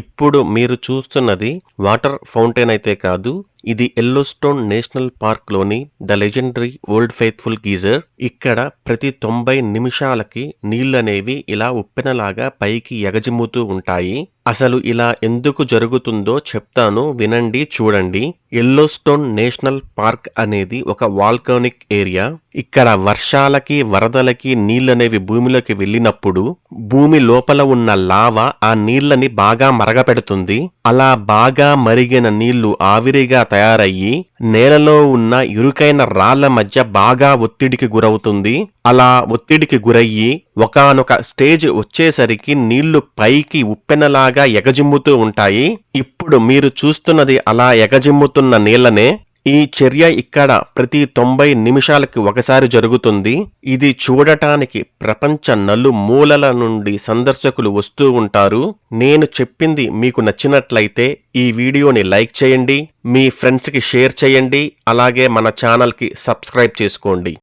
ఇప్పుడు మీరు చూస్తున్నది వాటర్ ఫౌంటైన్ అయితే కాదు ఇది Yellowstone national పార్క్లోని the legendary old faithful geyser. ఇక్కడ ప్రతి తొంభై నిమిషాలకి నీళ్ళనేవి ఇలా ఉప్పెనలాగా పైకి ఎగజిమ్ముతూ ఉంటాయి. అసలు ఇలా ఎందుకు జరుగుతుందో చెప్తాను వినండి చూడండి. ఎల్లోస్టోన్ నేషనల్ పార్క్ అనేది ఒక వాల్కానిక్ ఏరియా. ఇక్కడ వర్షాలకి వరదలకి నీళ్ళనేవి భూమిలోకి వెళ్ళినప్పుడు భూమి లోపల ఉన్న లావా ఆ నీళ్ళని బాగా మరగపెడుతుంది. అలా బాగా మరిగిన నీళ్ళు ఆవిరిగా తయారయ్యి నేలలో ఉన్న ఇరుకైన రాళ్ళ మధ్య బాగా ఒత్తిడికి గురవుతుంది. అలా ఒత్తిడికి గురయ్యి ఒకానొక స్టేజ్ వచ్చేసరికి నీళ్ళు పైకి ఉప్పెనలాగా ఎగజిమ్ముతూ ఉంటాయి. ఇప్పుడు మీరు చూస్తున్నది అలా ఎగజిమ్ముతున్న నీళ్ళనే ఈ చర్య ఇక్కడ ప్రతి తొంభై నిమిషాలకి ఒకసారి జరుగుతుంది. ఇది చూడటానికి ప్రపంచ నలుమూలల నుండి సందర్శకులు వస్తూ ఉంటారు. నేను చెప్పింది మీకు నచ్చినట్లయితే ఈ వీడియోని లైక్ చేయండి. మీ ఫ్రెండ్స్కి షేర్ చేయండి. అలాగే మన ఛానల్కి సబ్స్క్రైబ్ చేసుకోండి.